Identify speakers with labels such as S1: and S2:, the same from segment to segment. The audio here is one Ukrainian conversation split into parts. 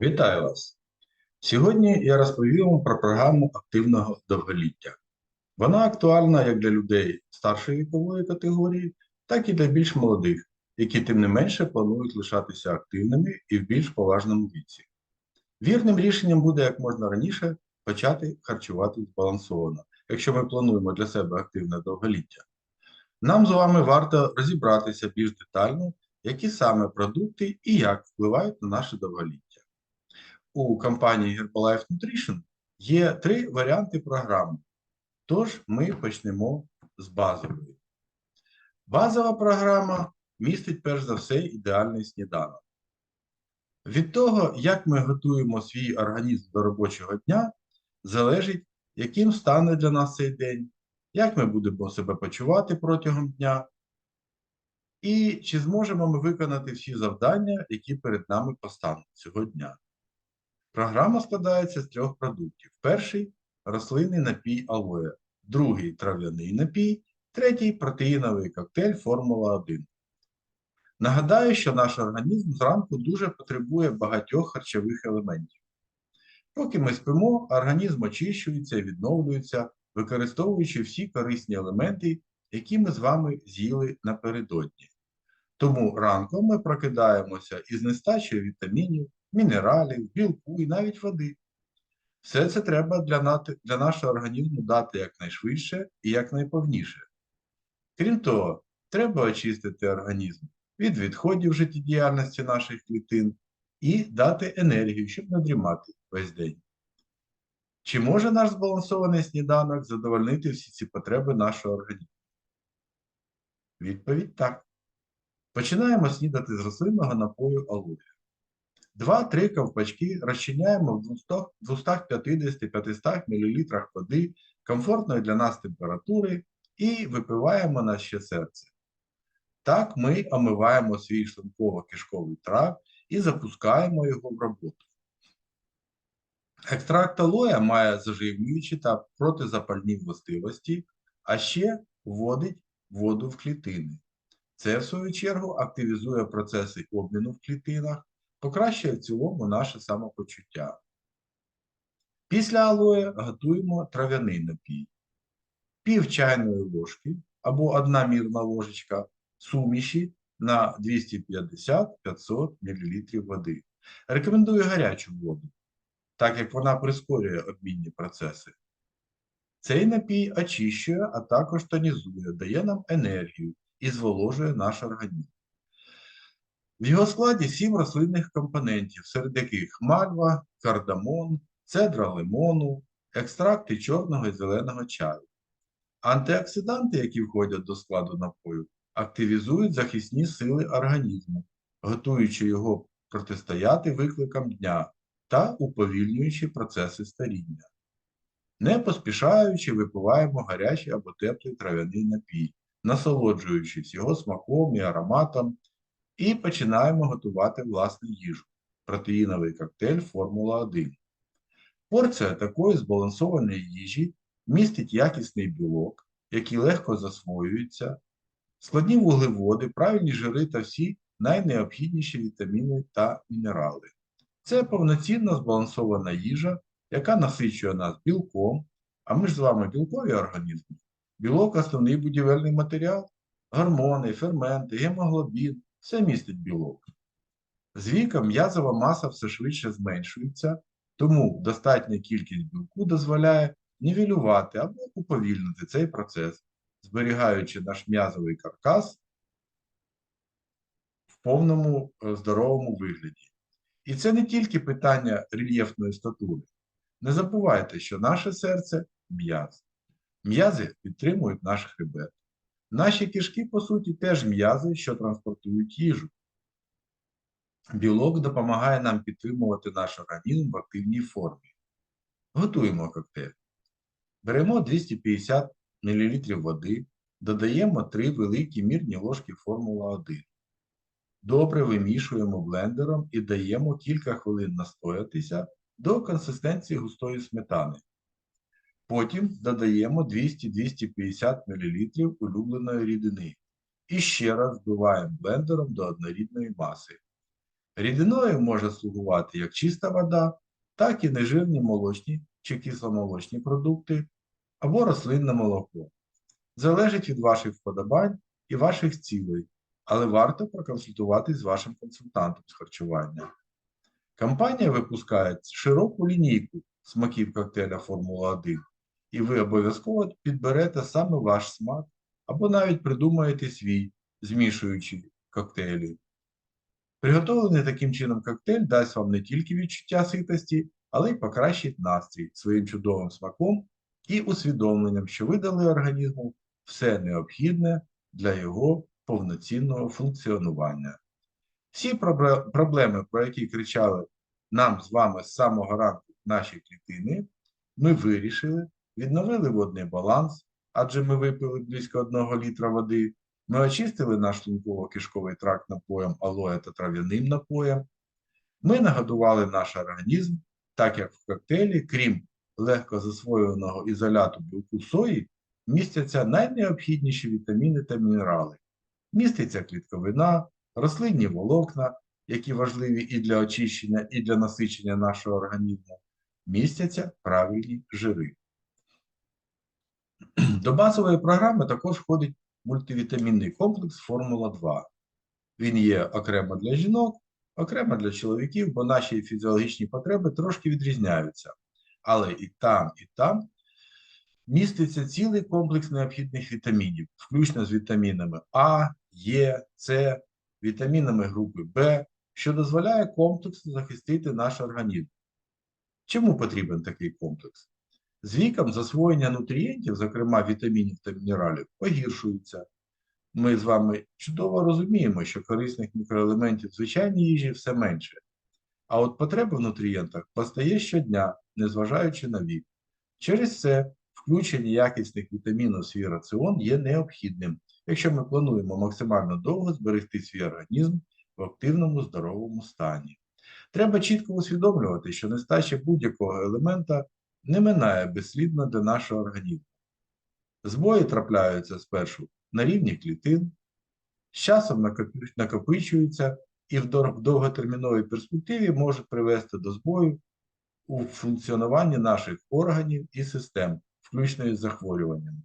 S1: Вітаю вас! Сьогодні я розповім вам про програму активного довголіття. Вона актуальна як для людей старшої вікової категорії, так і для більш молодих, які тим не менше планують лишатися активними і в більш поважному віці. Вірним рішенням буде як можна раніше почати харчувати збалансовано, якщо ми плануємо для себе активне довголіття. Нам з вами варто розібратися більш детально, які саме продукти і як впливають на наше довголіття у компанії Herbalife Nutrition є три варіанти програми. Тож ми почнемо з базової. Базова програма містить перш за все ідеальний сніданок. Від того, як ми готуємо свій організм до робочого дня, залежить, яким стане для нас цей день, як ми будемо себе почувати протягом дня, і чи зможемо ми виконати всі завдання, які перед нами постануть цього дня. Програма складається з трьох продуктів. Перший рослинний напій алоє, другий трав'яний напій, третій протеїновий коктейль Формула 1. Нагадаю, що наш організм зранку дуже потребує багатьох харчових елементів. Поки ми спимо, організм очищується і відновлюється, використовуючи всі корисні елементи, які ми з вами з'їли напередодні. Тому ранком ми прокидаємося із нестачею вітамінів, мінералів, білку і навіть води. Все це треба для, для нашого організму дати якнайшвидше і якнайповніше. Крім того, треба очистити організм від відходів життєдіяльності наших клітин і дати енергію, щоб надрімати весь день. Чи може наш збалансований сніданок задовольнити всі ці потреби нашого організму? Відповідь так. Починаємо снідати з рослинного напою алоє. 2-3 ковпачки розчиняємо в 250-500 мл води комфортної для нас температури і випиваємо на ще серце. Так ми омиваємо свій шлунково-кишковий тракт і запускаємо його в роботу. Екстракт алоя має заживлюючі та протизапальні властивості, а ще вводить воду в клітини. Це, в свою чергу, активізує процеси обміну в клітинах, покращує в цілому наше самопочуття. Після алоє готуємо трав'яний напій. Пів чайної ложки або одна мірна ложечка суміші на 250-500 мл води. Рекомендую гарячу воду, так як вона прискорює обмінні процеси. Цей напій очищує, а також тонізує, дає нам енергію і зволожує наш організм. В його складі сім рослинних компонентів, серед яких мальва, кардамон, цедра лимону, екстракти чорного і зеленого чаю. Антиоксиданти, які входять до складу напою, активізують захисні сили організму, готуючи його протистояти викликам дня та уповільнюючи процеси старіння. Не поспішаючи, випиваємо гарячий або теплий трав'яний напій, насолоджуючись його смаком і ароматом і починаємо готувати власну їжу. Протеїновий коктейль Формула 1. Порція такої збалансованої їжі містить якісний білок, який легко засвоюється, складні вуглеводи, правильні жири та всі найнеобхідніші вітаміни та мінерали. Це повноцінна збалансована їжа, яка насичує нас білком, а ми ж з вами білкові організми. Білок основний будівельний матеріал, гормони, ферменти, гемоглобін, все містить білок. З віком м'язова маса все швидше зменшується, тому достатня кількість білку дозволяє нівелювати або уповільнити цей процес, зберігаючи наш м'язовий каркас в повному е, здоровому вигляді. І це не тільки питання рельєфної статури. Не забувайте, що наше серце м'яз. М'язи підтримують наш хребет. Наші кишки, по суті, теж м'язи, що транспортують їжу. Білок допомагає нам підтримувати наш організм в активній формі. Готуємо коктейль. Беремо 250 мл води, додаємо 3 великі мірні ложки Формула 1. Добре вимішуємо блендером і даємо кілька хвилин настоятися до консистенції густої сметани. Потім додаємо 200-250 мл улюбленої рідини. І ще раз збиваємо блендером до однорідної маси. Рідиною може слугувати як чиста вода, так і нежирні молочні чи кисломолочні продукти або рослинне молоко. Залежить від ваших вподобань і ваших цілей, але варто проконсультуватись з вашим консультантом з харчування. Компанія випускає широку лінійку смаків коктейля Формула 1, і ви обов'язково підберете саме ваш смак або навіть придумаєте свій, змішуючи коктейлі. Приготовлений таким чином коктейль дасть вам не тільки відчуття ситості, але й покращить настрій своїм чудовим смаком і усвідомленням, що ви дали організму все необхідне для його повноцінного функціонування. Всі проблеми, про які кричали нам з вами з самого ранку наші клітини, ми вирішили, відновили водний баланс, адже ми випили близько 1 літра води, ми очистили наш шлунково-кишковий тракт напоєм алоє та трав'яним напоєм. Ми нагодували наш організм, так як в коктейлі, крім легко засвоюваного ізоляту білку сої, містяться найнеобхідніші вітаміни та мінерали. Міститься клітковина, рослинні волокна, які важливі і для очищення, і для насичення нашого організму, містяться правильні жири. До базової програми також входить мультивітамінний комплекс Формула 2. Він є окремо для жінок, окремо для чоловіків, бо наші фізіологічні потреби трошки відрізняються. Але і там, і там міститься цілий комплекс необхідних вітамінів, включно з вітамінами А, Е, С, вітамінами групи В, що дозволяє комплексно захистити наш організм. Чому потрібен такий комплекс? З віком засвоєння нутрієнтів, зокрема вітамінів та мінералів, погіршується. Ми з вами чудово розуміємо, що корисних мікроелементів в звичайній їжі все менше. А от потреба в нутрієнтах постає щодня, незважаючи на вік. Через це включення якісних вітамінів в свій раціон є необхідним, якщо ми плануємо максимально довго зберегти свій організм в активному здоровому стані. Треба чітко усвідомлювати, що нестача будь-якого елемента не минає безслідно для нашого організму. Збої трапляються спершу на рівні клітин, з часом накопичуються і в довготерміновій перспективі можуть привести до збою у функціонуванні наших органів і систем, включно із захворюваннями.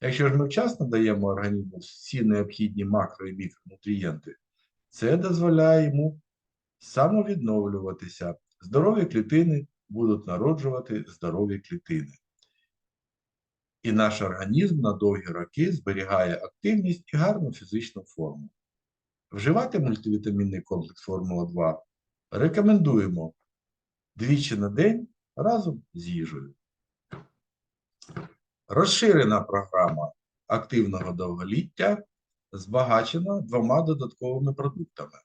S1: Якщо ж ми вчасно даємо організму всі необхідні макро- і мікронутрієнти, це дозволяє йому самовідновлюватися. Здорові клітини будуть народжувати здорові клітини. І наш організм на довгі роки зберігає активність і гарну фізичну форму. Вживати мультивітамінний комплекс Формула 2 рекомендуємо двічі на день разом з їжею. Розширена програма активного довголіття збагачена двома додатковими продуктами.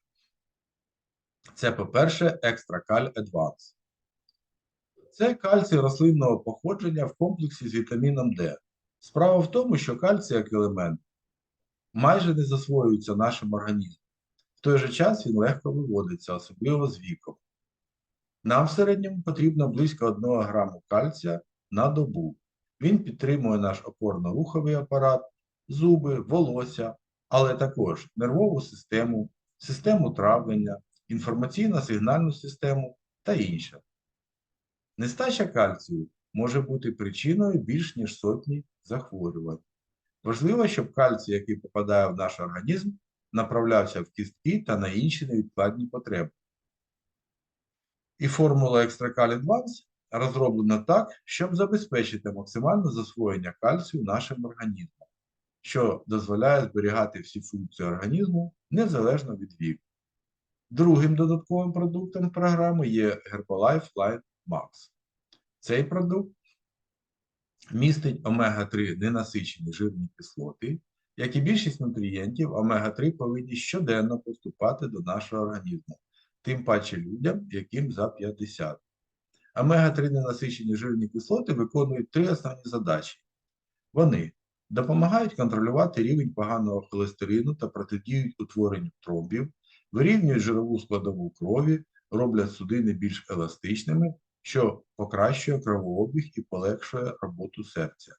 S1: Це, по-перше, Екстракаль Advance. Це кальцій рослинного походження в комплексі з вітаміном D. Справа в тому, що кальцій як елемент майже не засвоюється нашим організмом. В той же час він легко виводиться, особливо з віком. Нам в середньому потрібно близько 1 граму кальція на добу. Він підтримує наш опорно-руховий апарат, зуби, волосся, але також нервову систему, систему травлення, інформаційно-сигнальну систему та інше. Нестача кальцію може бути причиною більш ніж сотні захворювань. Важливо, щоб кальцій, який попадає в наш організм, направлявся в кістки та на інші невідкладні потреби. І формула Екстракаль Advance розроблена так, щоб забезпечити максимальне засвоєння кальцію нашим організмом, що дозволяє зберігати всі функції організму незалежно від віку. Другим додатковим продуктом програми є Herbalife Line Max. Цей продукт містить омега-3 ненасичені жирні кислоти, як і більшість нутрієнтів, омега-3 повинні щоденно поступати до нашого організму, тим паче людям, яким за 50. Омега-3 ненасичені жирні кислоти виконують три основні задачі. Вони допомагають контролювати рівень поганого холестерину та протидіють утворенню тромбів, вирівнюють жирову складову крові, роблять судини більш еластичними, що покращує кровообіг і полегшує роботу серця.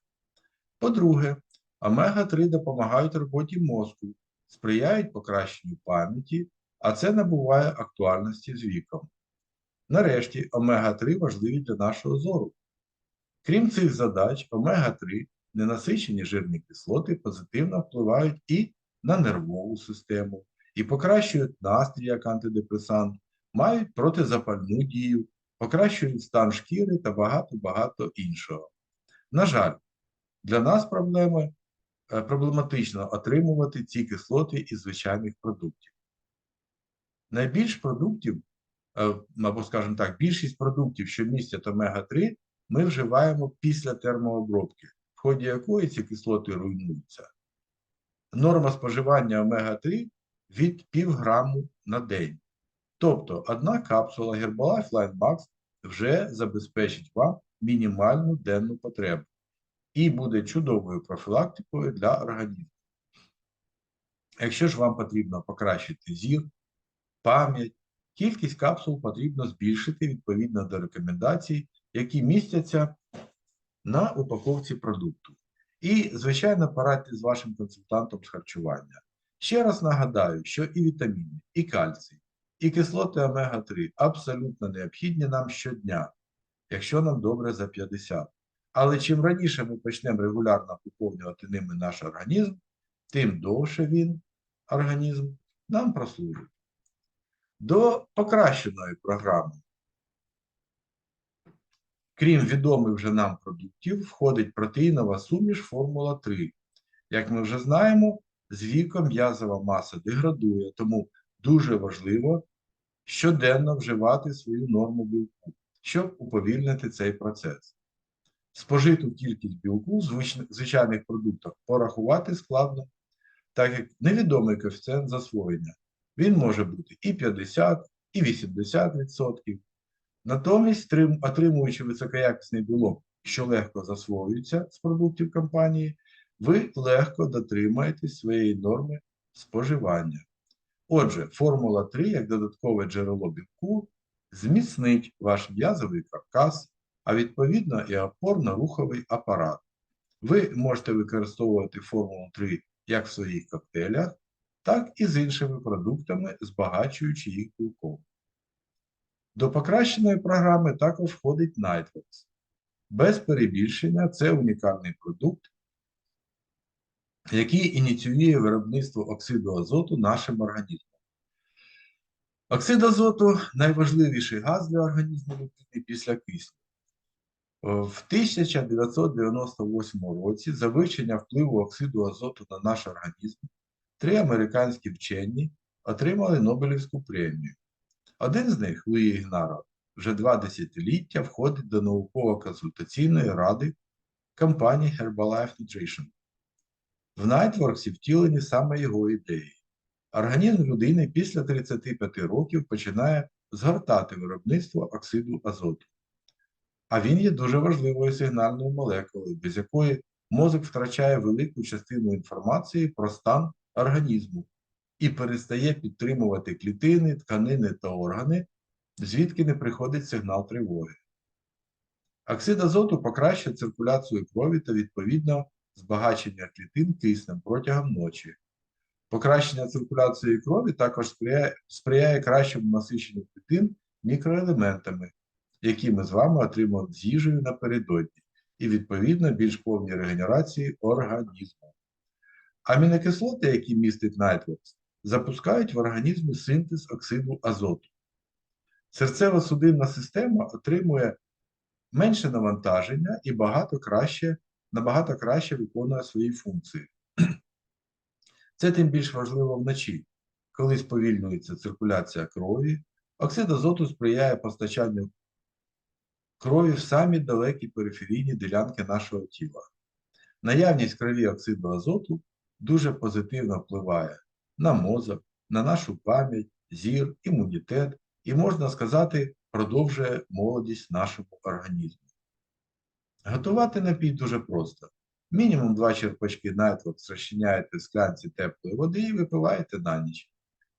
S1: По-друге, омега-3 допомагають роботі мозку, сприяють покращенню пам'яті, а це набуває актуальності з віком. Нарешті, омега-3 важливі для нашого зору. Крім цих задач, омега-3 ненасичені жирні кислоти позитивно впливають і на нервову систему, і покращують настрій як антидепресант, мають протизапальну дію, покращують стан шкіри та багато-багато іншого. На жаль, для нас проблеми, е, проблематично отримувати ці кислоти із звичайних продуктів. Найбільш продуктів, е, або, скажімо так, більшість продуктів, що містять омега-3, ми вживаємо після термообробки, в ході якої ці кислоти руйнуються. Норма споживання омега-3 від пів граму на день. Тобто одна капсула Herbalife Line вже забезпечить вам мінімальну денну потребу і буде чудовою профілактикою для організму. Якщо ж вам потрібно покращити зір, пам'ять, кількість капсул потрібно збільшити відповідно до рекомендацій, які містяться на упаковці продукту. І, звичайно, порадьте з вашим консультантом з харчування. Ще раз нагадаю, що і вітаміни, і кальцій, і кислоти омега-3 абсолютно необхідні нам щодня, якщо нам добре за 50. Але чим раніше ми почнемо регулярно поповнювати ними наш організм, тим довше він, організм, нам прослужить. До покращеної програми, крім відомих вже нам продуктів, входить протеїнова суміш Формула 3. Як ми вже знаємо, з віком м'язова маса деградує, тому дуже важливо щоденно вживати свою норму білку, щоб уповільнити цей процес. Спожиту кількість білку в звичайних продуктах порахувати складно, так як невідомий коефіцієнт засвоєння. Він може бути і 50, і 80%. Натомість, отримуючи високоякісний білок, що легко засвоюється з продуктів компанії, ви легко дотримаєтесь своєї норми споживання. Отже, формула 3 як додаткове джерело білку зміцнить ваш м'язовий каркас, а відповідно і опорно-руховий апарат. Ви можете використовувати формулу 3 як в своїх коктейлях, так і з іншими продуктами, збагачуючи їх білком. До покращеної програми також входить Nightworks. Без перебільшення це унікальний продукт, який ініціює виробництво оксиду азоту нашим організмом. Оксид азоту найважливіший газ для організму людини після кисню. В 1998 році за вивчення впливу оксиду азоту на наш організм три американські вчені отримали Нобелівську премію. Один з них, Луї Ігнаров, вже два десятиліття входить до науково-консультаційної ради компанії Herbalife Nutrition. В Nightworks втілені саме його ідеї. Організм людини після 35 років починає згортати виробництво оксиду азоту. А він є дуже важливою сигнальною молекулою, без якої мозок втрачає велику частину інформації про стан організму і перестає підтримувати клітини, тканини та органи, звідки не приходить сигнал тривоги. Оксид азоту покращує циркуляцію крові та відповідно збагачення клітин киснем протягом ночі. Покращення циркуляції крові також сприяє, сприяє кращому насиченню клітин мікроелементами, які ми з вами отримуємо з їжею напередодні, і, відповідно, більш повній регенерації організму. Амінокислоти, які містить Nightworks, запускають в організмі синтез оксиду азоту. Серцево-судинна система отримує менше навантаження і багато краще, набагато краще виконує свої функції. Це тим більш важливо вночі, коли сповільнюється циркуляція крові, оксид азоту сприяє постачанню крові в самі далекі периферійні ділянки нашого тіла. Наявність крові оксиду азоту дуже позитивно впливає на мозок, на нашу пам'ять, зір, імунітет і, можна сказати, продовжує молодість нашому організму. Готувати напій дуже просто. Мінімум 2 черпачки Nightworks розчиняєте в склянці теплої води і випиваєте на ніч.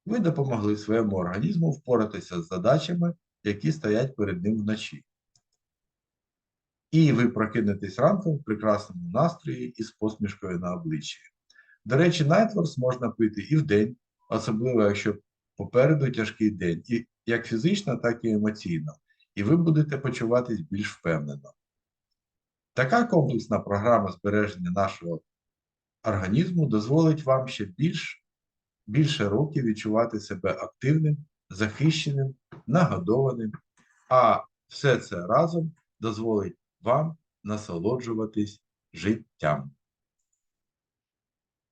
S1: Ви допомогли своєму організму впоратися з задачами, які стоять перед ним вночі. І ви прокинетесь ранком в прекрасному настрої і з посмішкою на обличчі. До речі, Nightworks можна пити і вдень, особливо якщо попереду тяжкий день, і як фізично, так і емоційно, і ви будете почуватись більш впевнено. Така комплексна програма збереження нашого організму дозволить вам ще більш, більше років відчувати себе активним, захищеним, нагодованим, а все це разом дозволить вам насолоджуватись життям.